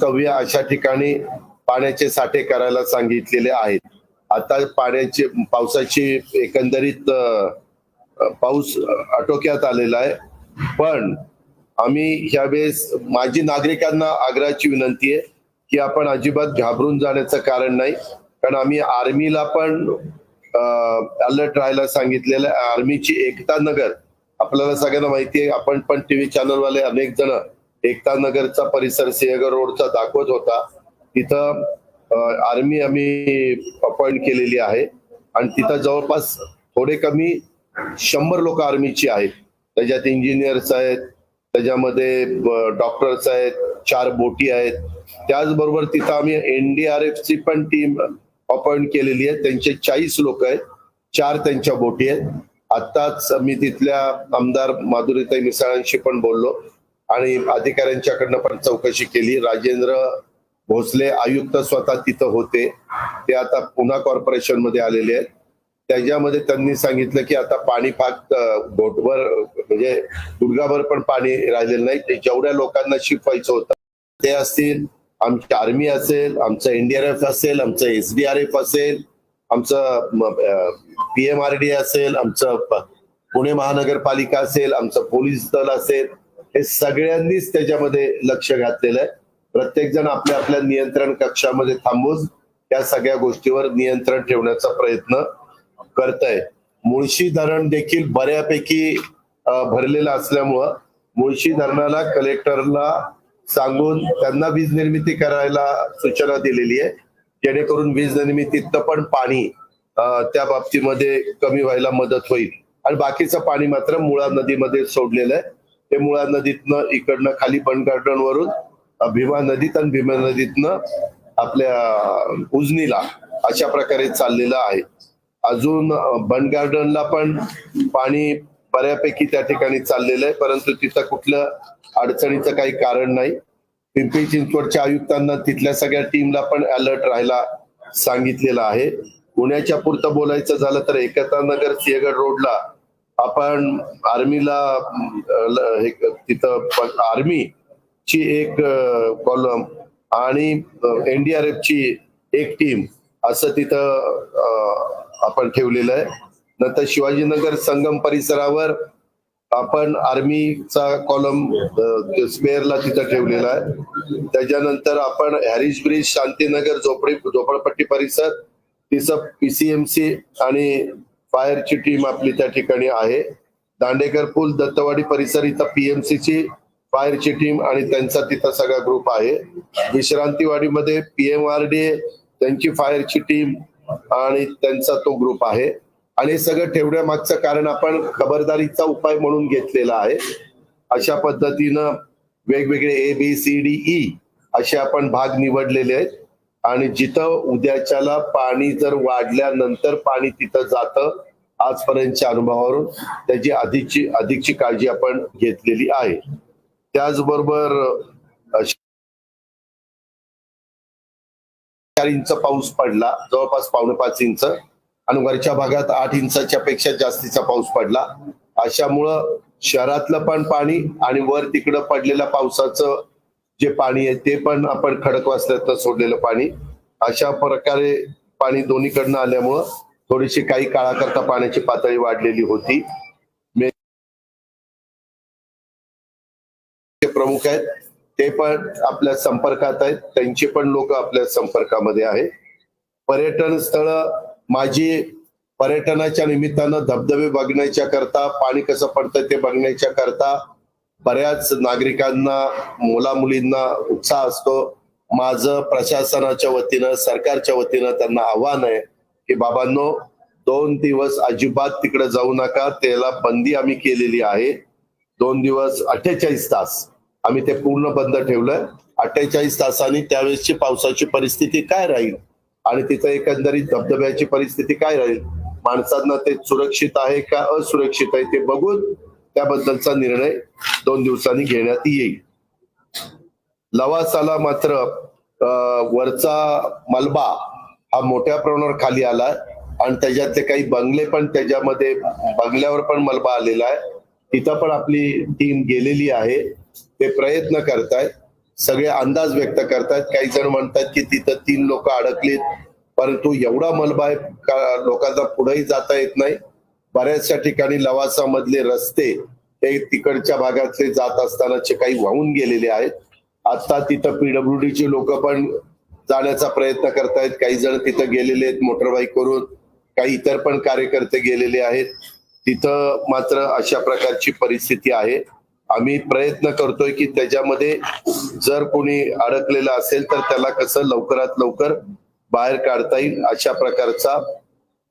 कव्य अशा ठिकाणी पाण्याचे साठे करायला सांगितलेले आहेत. आता पाण्याचे पावसाची एकंदरीत पाऊस आटोक्यात आलेला आहे. पण आम्ही ह्यावेळेस माझी नागरिकांना आग्रहाची विनंती आहे की आपण अजिबात घाबरून जाण्याचं कारण नाही. कारण आम्ही आर्मीला पण अलर्ट राहायला सांगितलेलं आहे. आर्मीची एकता नगर आपल्याला सगळ्यांना माहिती आहे. आपण पण टी व्ही चॅनलवाले अनेक जण एकता नगरचा परिसर सिंहगड रोडचा दाखवत होता. तिथं आर्मी आम्ही अपॉइंट केलेली आहे. आणि तिथं जवळपास थोडे कमी शंभर लोक आर्मीची आहेत. त्याच्यात इंजिनियर्स आहेत त्याच्यामध्ये डॉक्टर्स आहेत चार बोटी आहेत. त्याचबरोबर तिथं आम्ही एनडीआरएफ ची पण टीम अपॉइंट केलेली आहे. त्यांचे चाळीस लोक आहेत. चार त्यांच्या बोटी आहेत. आत्ताच मी तिथल्या आमदार माधुरीताई मिसाळांशी पण बोललो. आणि अधिकाऱ्यांच्याकडनं पण चौकशी केली. राजेंद्र भोसले आयुक्त स्वतः तिथं होते. ते आता पुन्हा कॉर्पोरेशनमध्ये आलेले आहेत. त्याच्यामध्ये त्यांनी सांगितलं की आता पाणी फार बोटभर म्हणजे दुर्गाभर पण पाणी राहिलेलं नाही. ते जेवढ्या लोकांना शिकवायचं होतं ते असतील. आमची आर्मी असेल आमचं एनडीआरएफ असेल आमचं एसडीआरएफ असेल आमचं पीएमआरडी असेल आमचं पुणे महानगरपालिका असेल आमचं पोलीस दल असेल. हे सगळ्यांनीच त्याच्यामध्ये लक्ष घातलेलं आहे. प्रत्येक जण आपल्या आपल्या नियंत्रण कक्षामध्ये थांबून त्या सगळ्या गोष्टीवर नियंत्रण ठेवण्याचा प्रयत्न करत आहे मुळशी धरण देखील बऱ्यापैकी भरलेलं असल्यामुळं मुळशी धरणाला कलेक्टरला सांगून त्यांना वीज निर्मिती करायला सूचना दिलेली आहे. जेणेकरून वीज निर्मितीतलं पण पाणी त्या बाबतीमध्ये कमी व्हायला मदत होईल. आणि बाकीचं पाणी मात्र मुळा नदीमध्ये सोडलेलं आहे. ते मुळा नदीतनं इकडनं खाली बन गार्डन वरून भीमा नदीत आणि भीमा नदीतनं आपल्या उजनीला अशा प्रकारे चाललेलं आहे. अजून बन गार्डनला पण पाणी बऱ्यापैकी त्या ठिकाणी चाललेलं आहे परंतु तिथं कुठलं अडचणीचं काही कारण नाही. पिंपरी चिंचवडच्या आयुक्तांना तिथल्या सगळ्या टीमला पण अलर्ट राहायला सांगितलेलं आहे. पुण्याच्या पुरतं बोलायचं झालं तर एकता नगर सिंहगड रोडला आपण आर्मीला हे तिथं आर्मी ची एक कॉलम आणि एनडीआरएफ ची एक टीम असं तिथं आपण ठेवलेलं आहे. नंतर शिवाजीनगर संगम परिसरावर आपण आर्मीचा कॉलम स्पेअरला तिथं ठेवलेला आहे. त्याच्यानंतर आपण हॅरिस ब्रिज शांतीनगर झोपडी झोपडपट्टी परिसर तिथं पीसीएमसी आणि फायरची टीम आपली त्या ठिकाणी आहे. दांडेकर पूल दत्तवाडी परिसर इथं पीएमसी ची फायरची टीम आणि त्यांचा तिथं सगळा ग्रुप आहे. विश्रांतीवाडीमध्ये पीएमआरडी त्यांची फायरची टीम आणि त्यांचा तो ग्रुप आहे. आणि हे सगळं ठेवण्यामागचं कारण आपण खबरदारीचा उपाय म्हणून घेतलेला आहे. अशा पद्धतीनं वेगवेगळे A B C D E असे आपण भाग निवडलेले आहेत. आणि जिथं उद्याच्याला पाणी जर वाढल्यानंतर पाणी तिथं जातं आजपर्यंतच्या अनुभवावरून त्याची अधिकची अधिकची काळजी आपण घेतलेली आहे. त्याचबरोबर चार इंच पाऊस पडला जवळपास पावणे पाच इंच आणि वरच्या भागात आठ इंचाच्या पेक्षा जास्तीचा पाऊस पडला. अशामुळं शहरातलं पण पाणी आणि वर तिकडं पडलेल्या पावसाचं जे पाणी आहे ते पण आपण खडक वाचल्यात सोडलेलं पाणी. अशा प्रकारे पाणी दोन्हीकडनं आल्यामुळं थोडीशी काही काळाकरता पाण्याची पातळी वाढलेली होती. प्रमुख आहेत ते पण आपल्या संपर्कात आहेत. त्यांचे पण लोक आपल्या संपर्कामध्ये आहे पर्यटन स्थळ माझी पर्यटनाच्या निमित्तानं धबधबे बघण्याच्या करता पाणी कसं पडतं ते बघण्याच्या करता बऱ्याच नागरिकांना मुला मुलींना उत्साह असतो. माझं प्रशासनाच्या वतीनं सरकारच्या वतीनं त्यांना आव्हान आहे की बाबांनो दोन दिवस अजिबात तिकडे जाऊ नका. त्याला बंदी आम्ही केलेली आहे. दोन दिवस अठ्ठेचाळीस तास आम्ही ते पूर्ण बंद ठेवलंय. अठ्ठेचाळीस तासांनी त्यावेळेसची पावसाची परिस्थिती काय राहील? आणि तिथं एकंदरीत धबधब्याची परिस्थिती काय राहील? माणसांना ते सुरक्षित आहे का असुरक्षित आहे ते बघून त्याबद्दलचा निर्णय दोन दिवसांनी घेण्यात येईल. लवासाला मात्र वरचा मलबा हा मोठ्या प्रमाणावर खाली आलाय आणि त्याच्यातले काही बंगले पण त्याच्यामध्ये बंगल्यावर पण मलबा आलेला आहे. तिथं पण आपली टीम गेलेली आहे. ते प्रयत्न करतायत. सगळे अंदाज व्यक्त करतायत. काही जण म्हणतात की तिथं तीन लोक अडकलीत परंतु एवढा मलबा आहे लोकांचा पुढेही जाता येत नाही. बऱ्याचशा ठिकाणी लवासा मधले रस्ते हे तिकडच्या भागातले जात असतानाचे काही वाहून गेलेले आहेत. आता तिथं पीडब्ल्यूडीचे लोक पण जाण्याचा प्रयत्न करतायत. काही जण तिथं गेलेले आहेत मोटरबाईक करून. काही इतर पण कार्यकर्ते गेलेले आहेत. तिथं मात्र अशा प्रकारची परिस्थिती आहे. आम्ही प्रयत्न करतोय की त्याच्यामध्ये जर कोणी अडकलेलं असेल तर त्याला कसं लवकरात लवकर बाहेर काढता येईल अशा प्रकारचा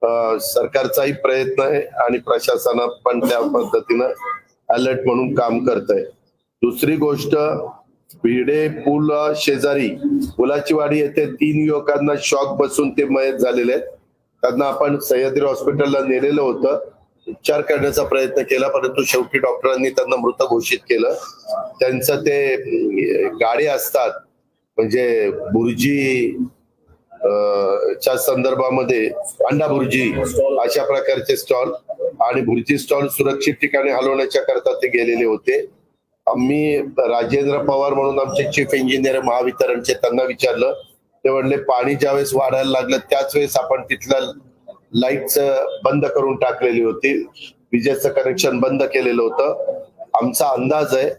सरकारचाही प्रयत्न आहे आणि प्रशासन पण त्या पद्धतीनं अलर्ट म्हणून काम करत आहे दुसरी गोष्ट भिडे पूल शेजारी पुलाची वाडी येथे तीन युवकांना शॉक बसून ते मयत झालेले आहेत. त्यांना आपण सह्याद्री हॉस्पिटलला नेलेलं होतं. उपचार करण्याचा प्रयत्न केला परंतु शेवटी डॉक्टरांनी त्यांना मृत घोषित केलं. त्यांचं ते गाडी असतात म्हणजे बुर्जी च्या संदर्भामध्ये अंडा भुर्जी अशा प्रकारचे स्टॉल आणि भुर्जी स्टॉल सुरक्षित ठिकाणी हलवण्याच्या करता ते गेलेले होते. आम्ही राजेंद्र पवार म्हणून आमचे चीफ इंजिनियर महावितरणचे त्यांना विचारलं. ते म्हणले पाणी ज्यावेळेस वाढायला लागलं त्याच वेळेस आपण तिथल्या लाइट बंद करून टाकलेली होती. विजेचं कनेक्शन बंद केलेलं होतं. आमचा अंदाज आहे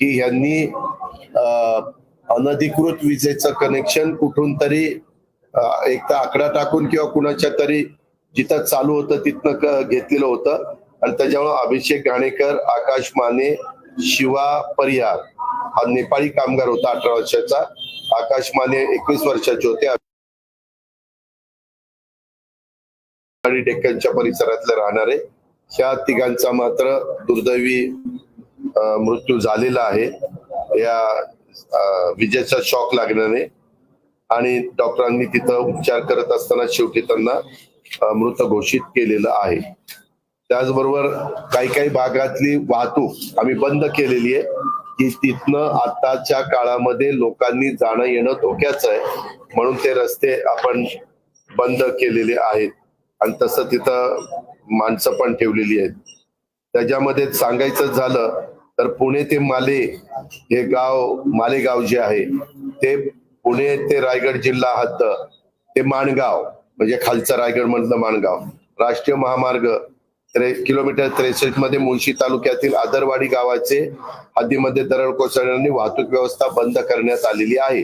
की ह्यांनी अनधिकृत विजेचं कनेक्शन कुठून तरी एक तर आकडा टाकून किंवा कुणाच्या तरी जिथं चालू होतं तिथनं घेतलेलं होतं. आणि त्याच्यामुळे अभिषेक घाणेकर आकाश माने शिवा परिहार हा नेपाळी कामगार होता अठरा वर्षाचा. आकाश माने एकवीस वर्षाचे होते. डेक्कनच्या परिसरातले राहणारे. ह्या तिघांचा मात्र दुर्दैवी मृत्यू झालेला आहे. या विजेचा शॉक लागण्याने आणि डॉक्टरांनी तिथं उपचार करत असताना शेवटी त्यांना मृत घोषित केलेलं आहे. त्याचबरोबर काही काही भागातली वाहतूक आम्ही बंद केलेली आहे की तिथनं आताच्या काळामध्ये लोकांनी जाणं येणं धोक्याचं आहे म्हणून ते रस्ते आपण बंद केलेले आहेत. आणि तसं तिथं माणसं पण ठेवलेली आहेत. त्याच्यामध्ये सांगायचं झालं तर पुणे ते माले हे गाव मालेगाव जे आहे ते पुणे ते रायगड जिल्हा हद्द ते माणगाव म्हणजे खालचं रायगड मधलं माणगाव. राष्ट्रीय महामार्ग त्रे किलोमीटर त्रेसष्टमध्ये मुळशी तालुक्यातील आदरवाडी गावाचे हद्दीमध्ये दरड कोसळल्याने वाहतूक व्यवस्था बंद करण्यात आलेली आहे.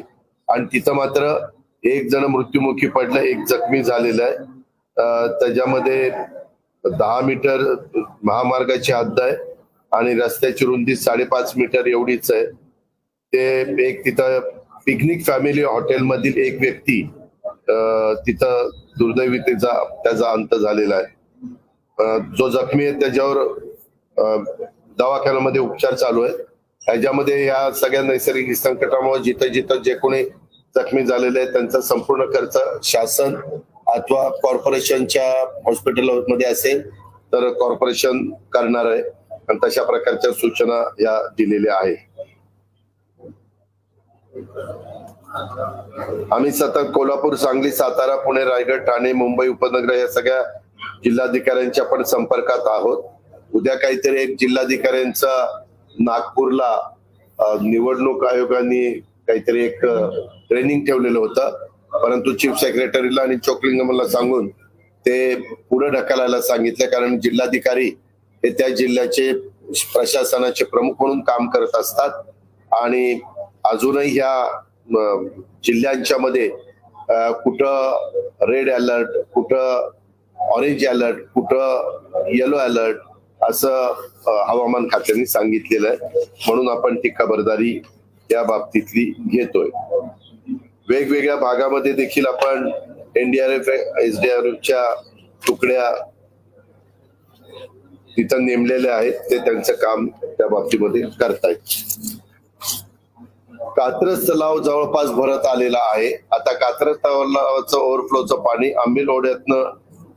आणि तिथं मात्र एक जण मृत्युमुखी पडलं एक जखमी झालेलं आहे. त्याच्यामध्ये दहा मीटर महामार्गाची हद्द आहे आणि रस्त्याची रुंदी साडेपाच मीटर एवढीच आहे. ते एक तिथं पिकनिक फॅमिली हॉटेलमधील एक व्यक्ती तिथं दुर्दैवीतेचा त्याचा अंत झालेला आहे. जो जखमी आहे त्याच्यावर दवाखान्यामध्ये उपचार चालू आहेत. ह्याच्यामध्ये या सगळ्या नैसर्गिक संकटामुळे जिथं जिथं जे कोणी जखमी झालेले आहेत त्यांचा संपूर्ण खर्च शासन अथवा कॉर्पोरेशनच्या हॉस्पिटलमध्ये असेल तर कॉर्पोरेशन करणार आहे. आणि तशा प्रकारच्या सूचना या दिलेल्या आहेत. आम्ही सतत कोल्हापूर सांगली सातारा पुणे रायगड ठाणे मुंबई उपनगर या सगळ्या जिल्हाधिकाऱ्यांच्या पण संपर्कात आहोत. उद्या काहीतरी एक जिल्हाधिकाऱ्यांचा नागपूरला निवडणूक आयोगाने काहीतरी एक ट्रेनिंग ठेवलेलं होतं. परंतु चीफ सेक्रेटरीला आणि चोकलिंगमला सांगून ते पुढे ढकलायला सांगितलं. कारण जिल्हाधिकारी हे त्या जिल्ह्याचे प्रशासनाचे प्रमुख म्हणून काम करत असतात. आणि अजूनही ह्या जिल्ह्यांच्या मध्ये कुठं रेड अलर्ट कुठं ऑरेंज अलर्ट कुठं येलो अलर्ट असं हवामान खात्याने सांगितलेलं आहे. म्हणून आपण ती खबरदारी या बाबतीतली घेतोय. वेगवेगळ्या भागामध्ये देखील आपण एनडीआरएफ एसडीआरएफच्या तुकड्या तिथं नेमलेल्या आहेत. ते त्यांचं काम त्या बाबतीमध्ये करतायत. कात्रज तलाव जवळपास भरत आलेला आहे. आता कात्रज तलावाचं ओव्हरफ्लोचं पाणी आंबील ओढ्यातनं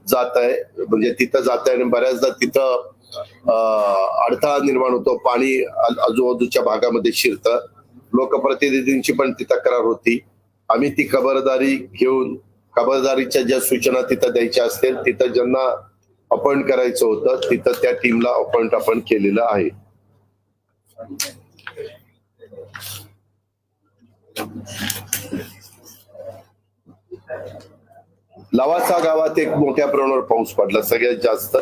जात आहे. म्हणजे तिथं जात आहे आणि बऱ्याचदा तिथं अडथळा निर्माण होतो. पाणी आजूबाजूच्या भागामध्ये शिरतं. लोकप्रतिनिधींची पण ती तक्रार होती. आम्ही ती खबरदारी घेऊन खबरदारीच्या ज्या सूचना तिथं द्यायच्या असतील तिथं ज्यांना अपॉइंट करायचं होतं तिथं त्या टीमला अपॉइंट आपण केलेलं आहे. लवासा गावात एक मोठ्या प्रमाणावर पाऊस पडला. सगळ्यात जास्त?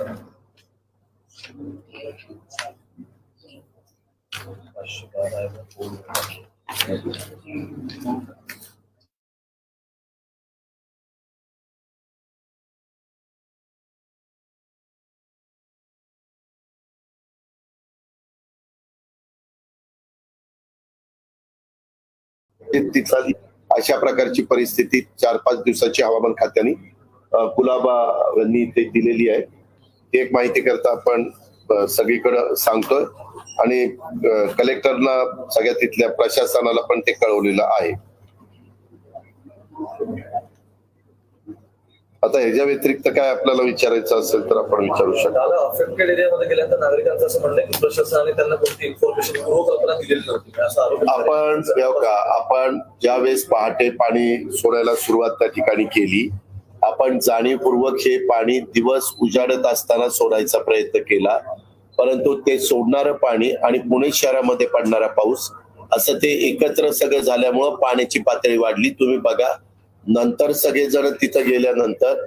ते अशा प्रकारची परिस्थिती चार पाच दिवसाची हवामान खात्याने अ, ते दिलेली आहे. ती एक माहिती करता आपण सगळीकडं सांगतोय. आणि कलेक्टरना सगळ्या तिथल्या प्रशासनाला पण ते कळवलेलं आहे. आता ह्याच्या व्यतिरिक्त काय आपल्याला विचारायचं असेल तर आपण विचारू शकतो. अफेक्टेड एरियामध्ये गेल्यानंतर नागरिकांचं असं म्हणणं की प्रशासनाने त्यांना कोणती इन्फॉर्मेशन पूर्वकल्पना दिलेली नव्हती. असा आरोप आपण का आपण ज्यावेळेस पहाटे पाणी सोडायला सुरुवात त्या ठिकाणी केली आपण जाणीवपूर्वक हे पाणी दिवस उजाडत असताना सोडायचा प्रयत्न केला परंतु ते सोडणारं पाणी आणि पुणे शहरामध्ये पडणारा पाऊस असं ते एकत्र सगळं झाल्यामुळं पाण्याची पातळी वाढली. तुम्ही बघा नंतर सगळेजण तिथं गेल्यानंतर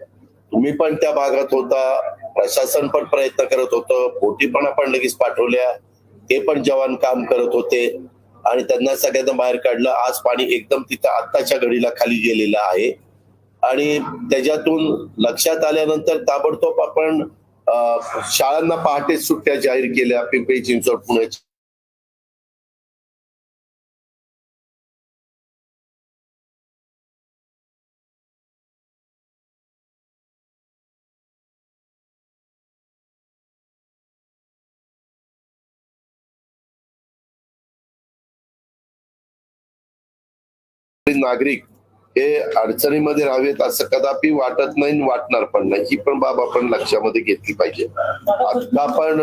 तुम्ही पण त्या भागात होता प्रशासन पण प्रयत्न करत होतं बोटी पण आपण लगेच पाठवल्या ते पण जवान काम करत होते आणि त्यांना सगळ्यांना बाहेर काढलं. आज पाणी एकदम तिथं आत्ताच्या घडीला खाली गेलेलं आहे. आणि त्याच्यातून लक्षात आल्यानंतर ताबडतोब आपण शाळांना पहाटे सुट्ट्या जाहीर केल्या पिंपरी चिंचवड पुण्याच्या नागरिक हे अडचणीमध्ये राहावेत असं कदापि वाटत नाही वाटणार पण नाही. ही पण बाब आपण लक्षामध्ये घेतली पाहिजे. आता आपण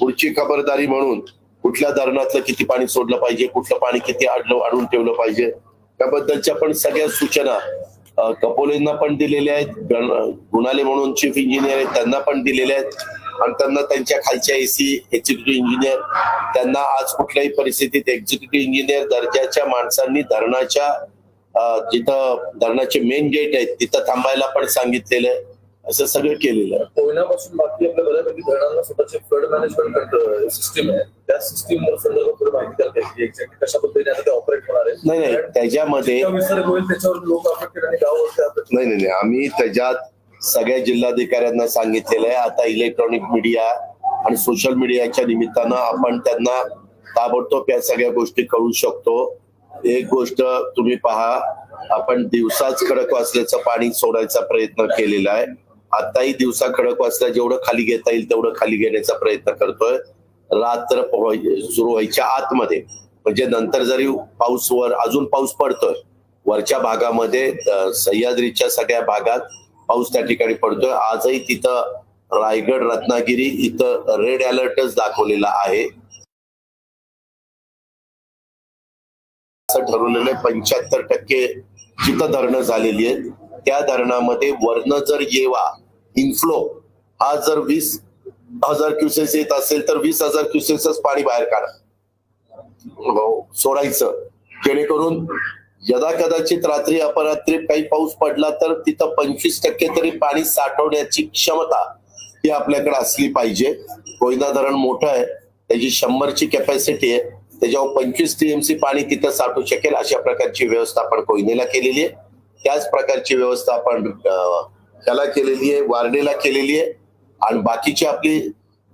पुढची खबरदारी म्हणून कुठल्या धरणातलं किती पाणी सोडलं पाहिजे कुठलं पाणी किती आडलं आडून ठेवलं पाहिजे त्याबद्दलच्या पण सगळ्या सूचना कपोलेंना पण दिलेल्या आहेत. गुणाले म्हणून चीफ इंजिनियर आहेत त्यांना पण दिलेल्या आहेत. आणि त्यांना त्यांच्या खालच्या एसी एक्झिक्युटिव्ह इंजिनियर त्यांना आज कुठल्याही परिस्थितीत एक्झिक्युटिव्ह इंजिनियर दर्जाच्या माणसांनी धरणाच्या जिथं धरणाचे मेन गेट आहेत तिथं थांबायला पण सांगितलेलं आहे. असं सगळं केलेलं आहे. कोयनापासून बाकी आपल्या बऱ्यापैकी धरणांना स्वतःचे फ्लड मॅनेजमेंट सिस्टीम आहे. त्या सिस्टीम संदर्भात थोडी माहिती एक्झॅक्टली कशा पद्धतीने आता ते ऑपरेट होणार आहे? नाही नाही त्याच्यामध्ये जितका विसर्ग होईल त्याच्यावर लोक अफेक्टेड आणि गाव affected. नाही नाही नाही आम्ही त्याच्यात सगळ्या जिल्हाधिकाऱ्यांना सांगितलेलं आहे. आता इलेक्ट्रॉनिक मीडिया आणि सोशल मीडियाच्या निमित्तानं आपण त्यांना ताबडतोब या सगळ्या गोष्टी कळू शकतो. एक गोष्ट तुम्ही पहा आपण दिवसाच खडक वाचल्याचं पाणी सोडायचा प्रयत्न केलेला आहे. आताही दिवसा खडक वाचल्या जेवढं खाली घेता येईल तेवढं खाली घेण्याचा प्रयत्न करतोय. रात्र सुरू व्हायच्या आतमध्ये म्हणजे नंतर जरी पाऊस वर अजून पाऊस पडतोय वरच्या भागामध्ये सह्याद्रीच्या सगळ्या भागात पाऊस त्या ठिकाणी पडतोय. आजही तिथं रायगड रत्नागिरी इथं रेड अलर्टच दाखवलेला आहे. असं ठरवलेलं आहे. पंच्याहत्तर टक्के जिथं धरणं झालेली आहेत त्या धरणामध्ये वर्ण जर येवा इन्फ्लो हा जर वीस हजार क्युसेस येत असेल तर वीस हजार क्युसेसच पाणी बाहेर काढा. हो, सोडायचं. जेणेकरून यदा कदाचित रात्री अपरात्री काही पाऊस पडला तर तिथं पंचवीस टक्के तरी पाणी साठवण्याची क्षमता ही आपल्याकडे असली पाहिजे. कोयना धरण मोठं आहे त्याची शंभरची कॅपॅसिटी आहे. त्याच्यावर पंचवीस टीएमसी पाणी तिथं साठू शकेल अशा प्रकारची व्यवस्था आपण कोयनेला केलेली आहे. त्याच प्रकारची व्यवस्था आपण त्याला केलेली आहे वारडेला केलेली आहे. आणि बाकीची आपली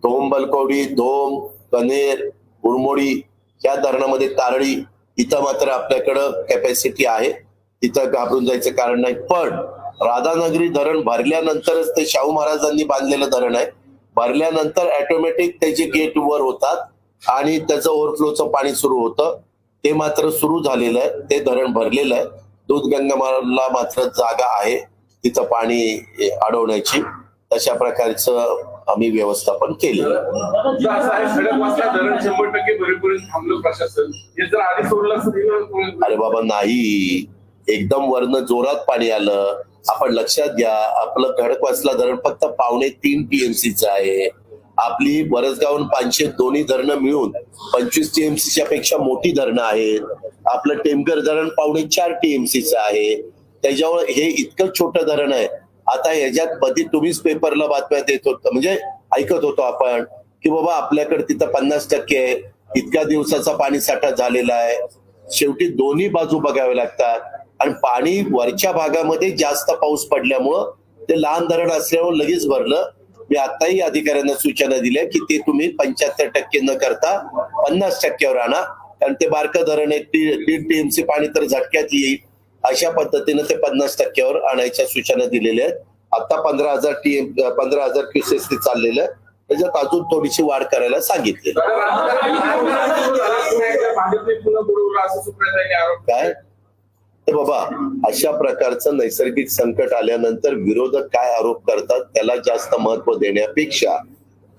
धोम बलकवडी धोम कनेर उरमोडी या धरणामध्ये तारळी इथं मात्र आपल्याकडं कॅपॅसिटी आहे. तिथं घाबरून जायचं कारण नाही. पण राधानगरी धरण भरल्यानंतरच ते शाहू महाराजांनी बांधलेलं धरण आहे. भरल्यानंतर ऑटोमॅटिक त्याचे गेट वर होतात आणि त्याचं ओव्हरफ्लोचं पाणी सुरू होतं. ते मात्र सुरू झालेलं आहे. ते धरण भरलेलं आहे. दूधगंगामाला मात्र जागा आहे तिथं पाणी अडवण्याची. तशा प्रकारचं आम्ही व्यवस्थापन तर अरे बाबा नाही. एकदम वरनं जोरात पाणी आलं. आपण लक्षात घ्या आपलं खडकवासला धरण फक्त पावणे तीन टीएमसीचं आहे. आपली वरसगाव पाचशे दोन्ही धरणं मिळून पंचवीस टीएमसीच्या पेक्षा मोठी धरणं आहेत. आपलं टेमकर धरण पावणे चार टीएमसीचं आहे. त्याच्यावर हे इतकं छोटं धरण आहे. आता ह्याच्यात कधी तुम्हीच पेपरला बातम्या देत होत म्हणजे ऐकत होतो आपण की बाबा आपल्याकडे तिथं पन्नास टक्के आहे. इतक्या दिवसाचा पाणी साठा झालेला आहे. शेवटी दोन्ही बाजू बघाव्या लागतात. आणि पाणी वरच्या भागामध्ये जास्त पाऊस पडल्यामुळं ते लहान धरण असल्यामुळे लगेच भरलं. मी आताही अधिकाऱ्यांना सूचना दिल्या की ते तुम्ही पंच्याहत्तर टक्के न करता पन्नास टक्क्यावर आणा कारण ते बारकं धरण एक दीड टीएमसी पाणी तर झटक्यात येईल अशा पद्धतीने ते पन्नास टक्क्यावर आणायच्या सूचना दिलेल्या आहेत आता पंधरा हजार टीएम पंधरा हजार क्युसेस ते चाललेलं आहे त्याच्यात अजून थोडीशी वाढ करायला सांगितले काय तर बाबा अशा प्रकारचं नैसर्गिक संकट आल्यानंतर विरोधक काय आरोप करतात त्याला जास्त महत्त्व देण्यापेक्षा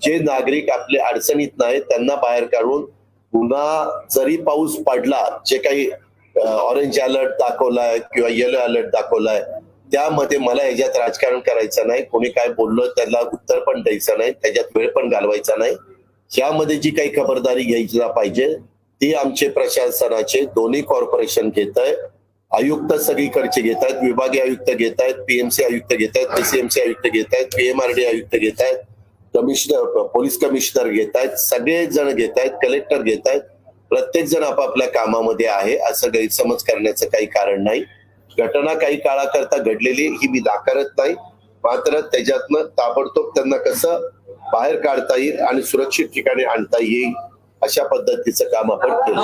जे नागरिक आपले अडचणीत नाही त्यांना बाहेर काढून पुन्हा जरी पाऊस पडला जे काही ऑरेंज अलर्ट दाखवलाय किंवा येलो अलर्ट दाखवलाय त्यामध्ये मला याच्यात राजकारण करायचं नाही कोणी काय बोललं त्याला उत्तर पण द्यायचं नाही त्याच्यात वेळ पण घालवायचा नाही. यामध्ये जी काही खबरदारी घ्यायला पाहिजे ती आमचे प्रशासनाचे दोन्ही कॉर्पोरेशन घेत आहे आयुक्त सगळीकडचे घेत आहेत विभागीय आयुक्त घेत आहेत पीएमसी आयुक्त घेत आहेत पीसीएमसी आयुक्त घेत आहेत पीएमआरडी आयुक्त घेत आहेत कमिशनर पोलीस कमिशनर घेत आहेत सगळे जण घेत आहेत कलेक्टर घेत आहेत प्रत्येक जण आपापल्या कामामध्ये आहे असं गैरसमज करण्याचं काही कारण नाही. घटना काही काळाकरता घडलेली ही मी नाकारत नाही. मात्र त्याच्यातनं ताबडतोब त्यांना कसं बाहेर काढता येईल आणि सुरक्षित ठिकाणी आणता येईल अशा पद्धतीचं काम आपण केलं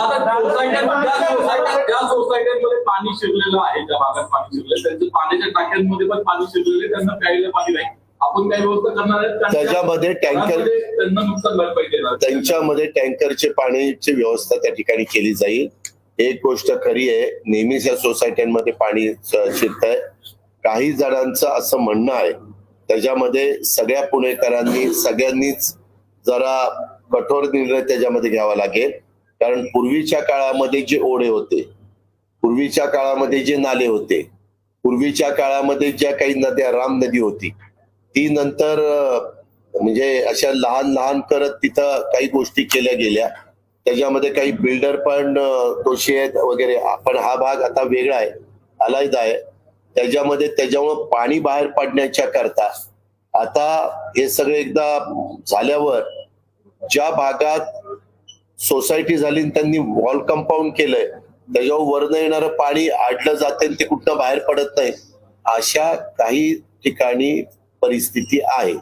पाणी शिरलेलं आहे भागात पाणी त्यांच्या पाण्याच्या टाक्यांमध्ये पण पाणी शिरलेले त्यांना प्यायला पाणी नाही आपण काय व्यवस्था करणार आहेत त्यांच्या- त्याच्यामध्ये टँकर- घरामध्ये त्यांना नुकसान भरपाई देणार त्यांच्यामध्ये टँकरचे पाण्याची व्यवस्था त्या ठिकाणी केली जाईल एक गोष्ट खरी आहे नेहमीच या सोसायट्यांमध्ये पाणी शिरत आहे काही जणांचं असं म्हणणं आहे त्याच्यामध्ये सगळ्या पुणेकरांनी सगळ्यांनीच जरा कठोर निर्णय त्याच्यामध्ये घ्यावा लागेल. कारण पूर्वीच्या काळामध्ये जे ओढे होते पूर्वीच्या काळामध्ये जे नाले होते पूर्वीच्या काळामध्ये ज्या काही नद्या राम नदी होती ती नंतर म्हणजे अशा लहान लहान करत तिथं काही गोष्टी केल्या गेल्या. त्याच्यामध्ये काही बिल्डर पण दोषी आहेत वगैरे पण हा भाग आता वेगळा आहे अलायद आहे. त्याच्यामध्ये त्याच्यामुळं पाणी बाहेर पडण्याच्या करता आता हे सगळे एकदा झाल्यावर ज्या भागात सोसायटी झाली त्यांनी वॉल कंपाऊंड केलंय त्याच्यावर वरनं येणारं पाणी आडलं जाते ते कुठं बाहेर पडत नाही अशा काही ठिकाणी परिस्थिती आहे.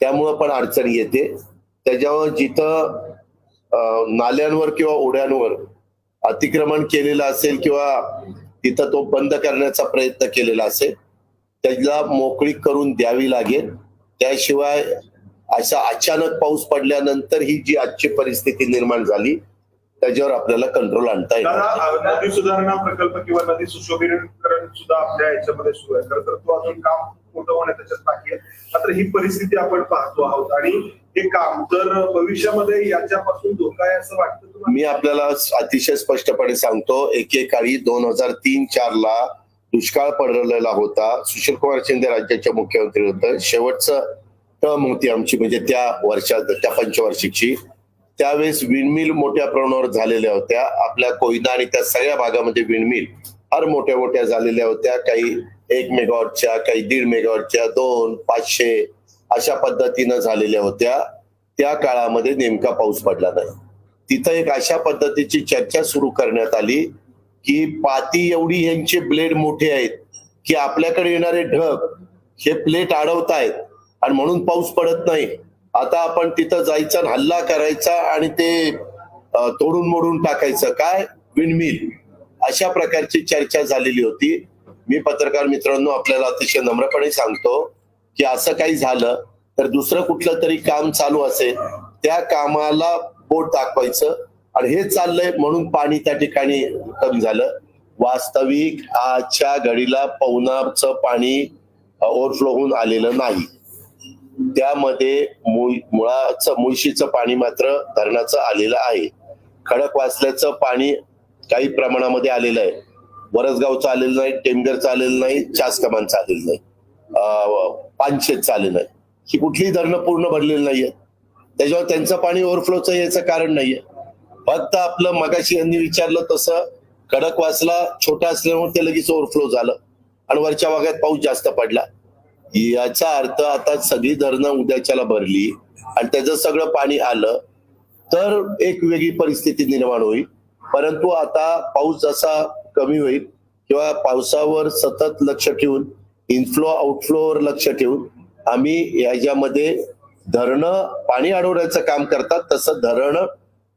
त्यामुळं पण अडचण येते. त्याच्यावर जिथं नाल्यांवर किंवा ओढ्यांवर अतिक्रमण केलेलं असेल किंवा तिथं तो बंद करण्याचा प्रयत्न केलेला असेल त्याला मोकळी करून द्यावी लागेल. त्याशिवाय असा अचानक पाऊस पडल्यानंतर ही जी आजची परिस्थिती निर्माण झाली त्याच्यावर आपल्याला कंट्रोल आणता येईल. नदी सुधारणा प्रकल्प किंवा नदी सुशोभीकरण सुद्धा आपल्या याच्यामध्ये सुरू आहे. खरं तर तो अजून काम मोठं होण्या त्याच्यात बाकी आहे. मात्र ही परिस्थिती आपण पाहतो आहोत. आणि हे काम जर भविष्यामध्ये याच्यापासून धोका आहे असं वाटतं मी आपल्याला अतिशय स्पष्टपणे सांगतो एकेकाळी दोन हजार तीन चार ला दुष्काळ पडलेला होता. सुशील कुमार शिंदे राज्याचे मुख्यमंत्री होते शेवटचं टर्म होती आमची म्हणजे त्या वर्षात त्या पंचवार्षिकची. त्यावेळेस विंडमिल मोठ्या प्रमाणावर झालेल्या होत्या. आपल्या कोयना आणि त्या सगळ्या भागामध्ये विनमिल फार मोठ्या मोठ्या झालेल्या होत्या. काही एक मेगावॉटच्या काही दीड मेगावॉटच्या दोन पाचशे अशा पद्धतीनं झालेल्या होत्या. त्या काळामध्ये नेमका पाऊस पडला नाही. तिथं एक अशा पद्धतीची चर्चा सुरू करण्यात आली की पाती एवढी यांचे ब्लेड मोठे आहेत की आपल्याकडे येणारे ढग हे प्लेट अडवतायत. आणि म्हणून पाऊस पडत नाही. आता आपण तिथं जायचं आणि हल्ला करायचा आणि ते तोडून मोडून टाकायचं. काय? विनमिल अशा प्रकारची चर्चा झालेली होती. मी पत्रकार मित्रांनो आपल्याला अतिशय नम्रपणे सांगतो की असं काही झालं तर दुसरं कुठलं तरी काम चालू असेल त्या कामाला बोट दाखवायचं आणि हे चाललंय म्हणून पाणी त्या ठिकाणी कमी झालं. वास्तविक आजच्या घडीला पवनारचं पाणी ओव्हरफ्लो होऊन आलेलं नाही. त्यामध्ये मुळ- मुळाचं मुळशीचं पाणी मात्र धरणाचं आलेलं आहे. खडक वाचल्याचं पाणी काही प्रमाणामध्ये आलेलं आहे. वरसगावचं आलेलं नाही टेमगरचं आलेलं नाही चासकमानचं आलेलं नाही. पानशेतचं आलेलं नाही. ही कुठलीही धरणं पूर्ण भरलेली नाहीये त्याच्यावर त्यांचं पाणी ओव्हरफ्लोचं यायचं कारण नाहीये फक्त आपलं मगाशी यांनी विचारलं तसं खडकवासला छोटा असल्यामुळे ते लगेच ओव्हरफ्लो झालं. आणि वरच्या भागात पाऊस जास्त पडला. याचा अर्थ आता सगळी धरणं उद्याच्याला भरली आणि त्याचं सगळं पाणी आलं तर एक वेगळी परिस्थिती निर्माण होईल. परंतु आता पाऊस जसा कमी होईल किंवा पावसावर सतत लक्ष ठेवून इनफ्लो आउटफ्लोवर लक्ष ठेवून आम्ही याच्यामध्ये धरणं पाणी अडवण्याचं काम करतात तसं धरण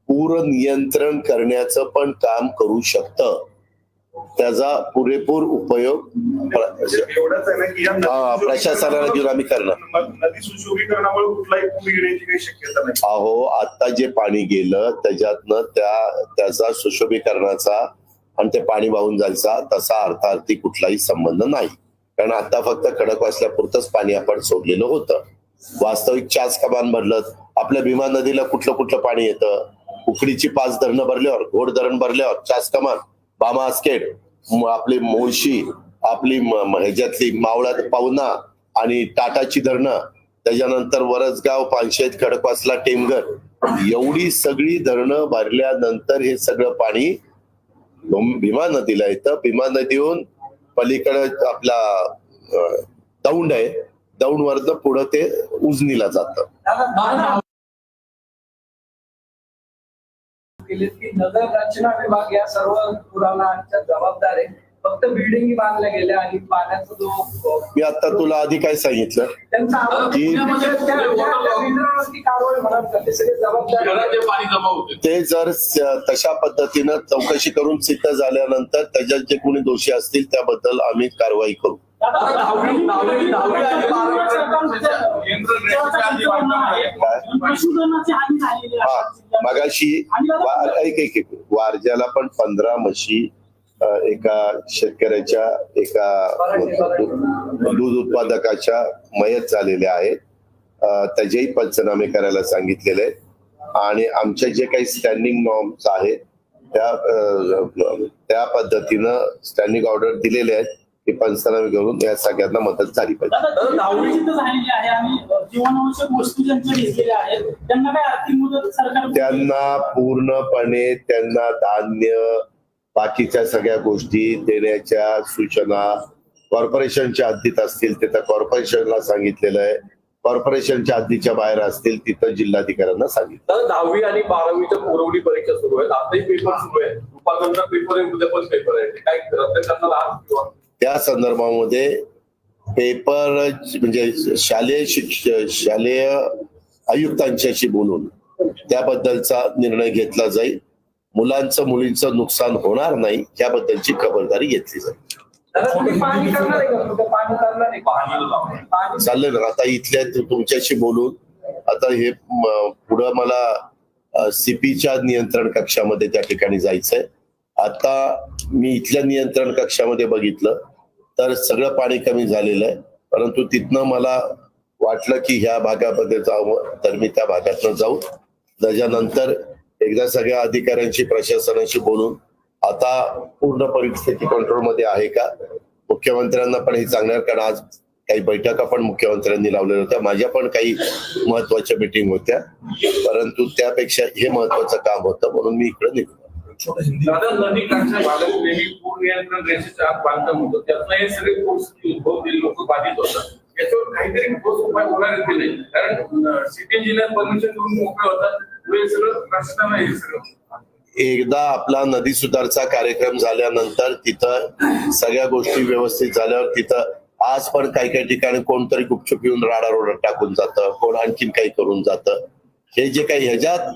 पूर नियंत्रण करण्याचं पण काम करू शकतं. त्याचा पुरेपूर उपयोग प्रशासनाला घेऊन आम्ही करणार. अहो आता जे पाणी गेलं त्याच्यातनं त्या त्याचा सुशोभीकरणाचा आणि ते पाणी वाहून जायचा तसा अर्थार्थी कुठलाही संबंध नाही. कारण आता फक्त खडक वाचल्यापुरतंच पाणी आपण सोडलेलं होतं. वास्तविक चाच कमान भरलं आपल्या भीमा नदीला कुठलं कुठलं पाणी येतं? उकडीची पाच धरणं भरल्यावर घोड धरण भरल्यावर चाच कमान. बामा आस्केट आपली मुळशी आपली ह्याच्यातली मावळा पावना आणि टाटाची धरणं त्याच्यानंतर वरसगाव पानशेत खडकवासला टेमघर एवढी सगळी धरणं भरल्यानंतर हे सगळं पाणी भीमा नदीला येतं. भीमा नदीहून पलीकडे आपला दौंड आहे. दौंड वरनं पुढं ते उजनीला जातं. केले की नगर रचना विभाग या सर्व पुराणाच्या जबाबदार आहे फक्त बिल्डिंग बांधल्या गेल्या आणि पाण्याचा जो मी आता तुला आधी काय सांगितलं? की- ते सगळे जबाबदार शहरात जे पाणी जमा होते. ते जर तशा पद्धतीनं चौकशी करून सिद्ध झाल्यानंतर त्याच्यात जे कोणी दोषी असतील त्याबद्दल आम्ही कारवाई करू. हा मगाशी वा- ऐक ऐक ऐक. वारज्याला पण पंधरा म्हशी एका शेतकऱ्याच्या एका दूध उत्पादकाच्या मयत झालेल्या आहेत. त्याचेही पंचनामे करायला सांगितलेले आहेत. आणि आमच्या जे काही स्टँडिंग नॉर्म्स आहेत त्या त्या पद्धतीनं स्टँडिंग ऑर्डर दिलेले आहेत. की पंचनामे करून या सगळ्यांना मदत झाली पाहिजे. त्यांना काय आर्थिक मदत सरकार त्यांना पूर्णपणे त्यांना धान्य बाकीच्या सगळ्या गोष्टी देण्याच्या सूचना कॉर्पोरेशनच्या हद्दीत असतील तिथं कॉर्पोरेशनला सांगितलेलं आहे. कॉर्पोरेशनच्या हद्दीच्या बाहेर असतील तिथं जिल्हाधिकाऱ्यांना सांगितलं. तर दहावी आणि बारावीच्या पुरवणी परीक्षा सुरू आहेत. आताही पेपर सुरू आहे पेपर आहे उद्या पण पेपर आहे. ते काय रद्द करणार आहात किंवा? त्या संदर्भामध्ये पेपर म्हणजे शालेय शिक्ष शालेय आयुक्तांच्याशी बोलून त्याबद्दलचा निर्णय घेतला जाईल. मुलांचं मुलींचं नुकसान होणार नाही याबद्दलची खबरदारी घेतली जाईल. चाललं ना आता इथल्या तुमच्याशी बोलून आता हे पुढं मला सीपीच्या नियंत्रण कक्षामध्ये त्या ठिकाणी जायचंय. आता मी इथल्या नियंत्रण कक्षामध्ये बघितलं तर सगळं पाणी कमी झालेलं आहे. परंतु तिथनं मला वाटलं की ह्या भागामध्ये जावं तर मी त्या भागातनं जाऊ. त्याच्यानंतर एकदा सगळ्या अधिकाऱ्यांशी प्रशासनाशी बोलून आता पूर्ण परिस्थिती कंट्रोलमध्ये आहे का? मुख्यमंत्र्यांना पण हे सांगणार कारण आज काही बैठका पण मुख्यमंत्र्यांनी लावलेल्या होत्या. माझ्या पण काही महत्त्वाच्या मिटिंग होत्या. परंतु त्यापेक्षा हे महत्वाचं काम होतं म्हणून मी इकडे दादा नदी काठच्या भागात नेहमी पूर नियंत्रण रेषेच्या आत बांधकाम होतं. त्यातनं हे सगळे उद्भवतील लोक बाधित होतात. याच्यावर काहीतरी ठोस उपाय होणार की नाही? कारण सिटी इंजिनियर परमिशन देऊन मोकळे होतात. पुढे सगळं प्रश्न हे सगळं. एकदा आपला नदी सुधारचा कार्यक्रम झाल्यानंतर तिथं सगळ्या गोष्टी व्यवस्थित झाल्यावर तिथं आज पण काही काही ठिकाणी कोणतरी गुपचूप येऊन राडा रोडा टाकून जातं. कोण आणखीन काही करून जातं. हे जे काही ह्याच्यात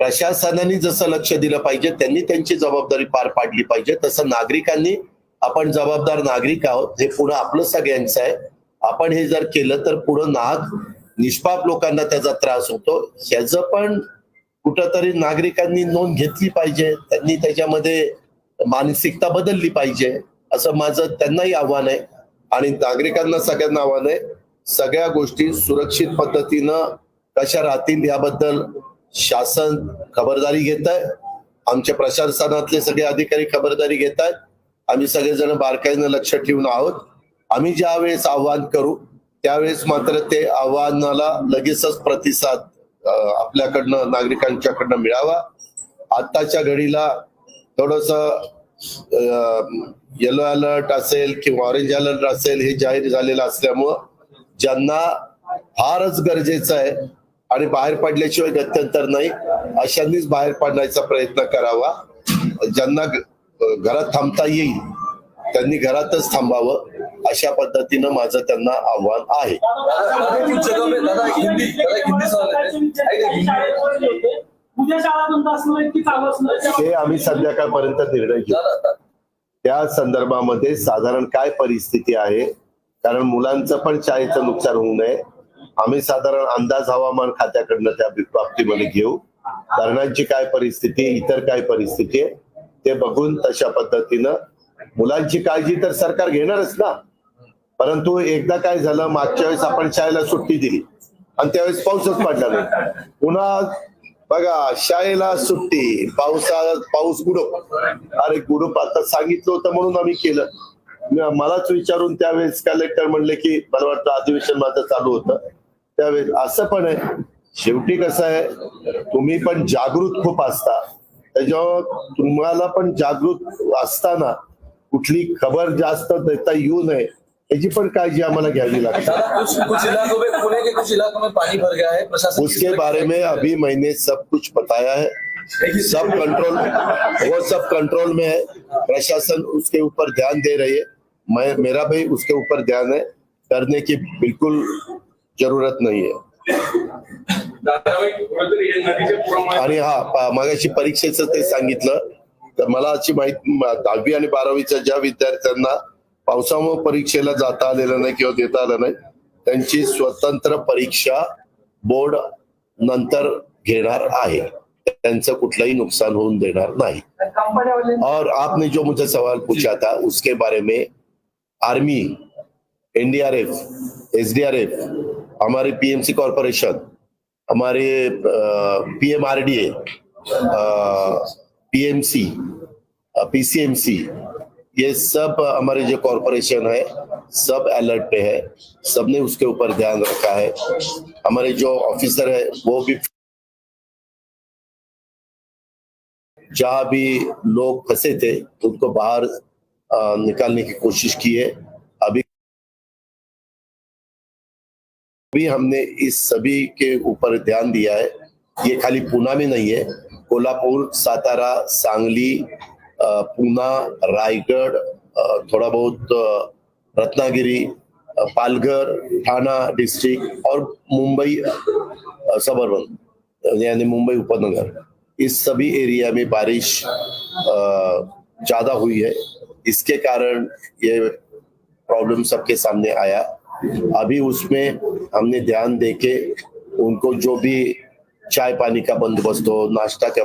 प्रशासनाने जसं लक्ष दिलं पाहिजे त्यांनी त्यांची जबाबदारी पार पाडली पाहिजे. तसं नागरिकांनी आपण जबाबदार नागरिक आहोत हे पुढं आपलं सगळ्यांचं आहे. आपण हे जर केलं तर पुढं नाग निष्पाप लोकांना त्याचा त्रास होतो. ह्याचं पण कुठंतरी नागरिकांनी नोंद घेतली पाहिजे. त्यांनी त्याच्यामध्ये मानसिकता बदलली पाहिजे असं माझं त्यांनाही आव्हान आहे. आणि नागरिकांना सगळ्यांना आव्हान आहे सगळ्या गोष्टी सुरक्षित पद्धतीनं कशा राहतील याबद्दल शासन खबरदारी घेत आहे आमच्या प्रशासनातले सगळे अधिकारी खबरदारी घेत आहेत आम्ही सगळेजण बारकाईनं लक्ष ठेवून आहोत. आम्ही ज्या वेळेस आव्हान करू त्यावेळेस मात्र ते आव्हानाला लगेचच प्रतिसाद आपल्याकडनं नागरिकांच्याकडनं मिळावा. आताच्या घडीला थोडस येलो अलर्ट असेल किंवा ऑरेंज अलर्ट असेल हे जाहीर झालेलं असल्यामुळं ज्यांना फारच गरजेचं आहे आणि बाहेर पडल्याशिवाय गत्यंतर नाही. अशांनीच बाहेर पडण्याचा प्रयत्न करावा. ज्यांना घरात थांबता येईल त्यांनी घरातच थांबावं अशा पद्धतीनं माझं त्यांना आव्हान आहे. हे आम्ही संध्याकाळपर्यंत निर्णय घेऊ. त्या संदर्भामध्ये साधारण काय परिस्थिती आहे? कारण मुलांचं पण शाळेचं नुकसान होऊ नये. आम्ही साधारण अंदाज हवामान खात्याकडनं त्या बाबतीमध्ये घेऊ. धरणांची काय परिस्थिती इतर काय परिस्थिती आहे ते बघून तशा पद्धतीनं मुलांची काळजी तर सरकार घेणारच ना. परंतु एकदा काय झालं मागच्या वेळेस आपण शाळेला सुट्टी दिली. आणि त्यावेळेस पाऊसच पडला नाही. पुन्हा बघा शाळेला सुट्टी पावसाळ्यात पाऊस गुडप अरे गुडप आता सांगितलं होतं म्हणून आम्ही केलं. मलाच विचारून त्यावेळेस कलेक्टर म्हणले की मला वाटतं अधिवेशन माझं चालू होतं. त्यावेळेस असं पण आहे. शेवटी कसं आहे तुम्ही पण जागृत खूप असता. त्याच्यावर तुम्हाला पण जागृत असताना कुठली खबर जास्त देता येऊ नये याची पण काळजी आम्हाला घ्यावी लागते. उसके बारे में अभी मैंने सब कुछ बताया है। सब कंट्रोल वो सब कंट्रोल में है। प्रशासन उसके ऊपर ध्यान दे रही है। मैं मेरा भी उसके ऊपर ध्यान है। करने की बिल्कुल जरूरत नहीं है। हे आणि हा मागाशी परीक्षेचं ते सांगितलं. तर मला अशी माहिती दहावी आणि बारावीच्या ज्या विद्यार्थ्यांना पावसामुळे परीक्षेला जाता आलेलं नाही किंवा देता आलं नाही त्यांची स्वतंत्र परीक्षा बोर्ड नंतर घेणार आहे. त्यांचं कुठलंही नुकसान होऊन देणार नाही. और आपने जो मुझे सवाल पूछा था उसके बारे में आर्मी एनडीआरएफ एसडीआरएफ हमारे पीएमसी कॉरपोरेशन हमारे पीएमआरडीए पीएमसी पीसीएमसी ये सब हमारे जो कॉरपोरेशन है, सब अलर्ट पे है, सबने उसके ऊपर ध्यान रखा है। हमारे जो ऑफिसर है, वो भी जहाँ भी लोग फंसे थे, उनको बाहर निकालने की कोशिश की है। अभी भी हमने इस सभी के ऊपर ध्यान दिया है। ये खाली पूना में नहीं है, कोल्हापुर, सातारा, सांगली पूना, रायगढ़ थोड़ा बहुत रत्नागिरी पालघर, थाना डिस्ट्रिक्ट और मुंबई सबर्बन, यानी मुंबई उपनगर। इस सभी एरिया में बारिश ज़्यादा हुई है। इसके कारण ये प्रॉब्लम सबके सामने आया। अभी उसमें हमने ध्यान देके उनको जो भी चाय पानी का बंदोबस्त हो, नाश्ता का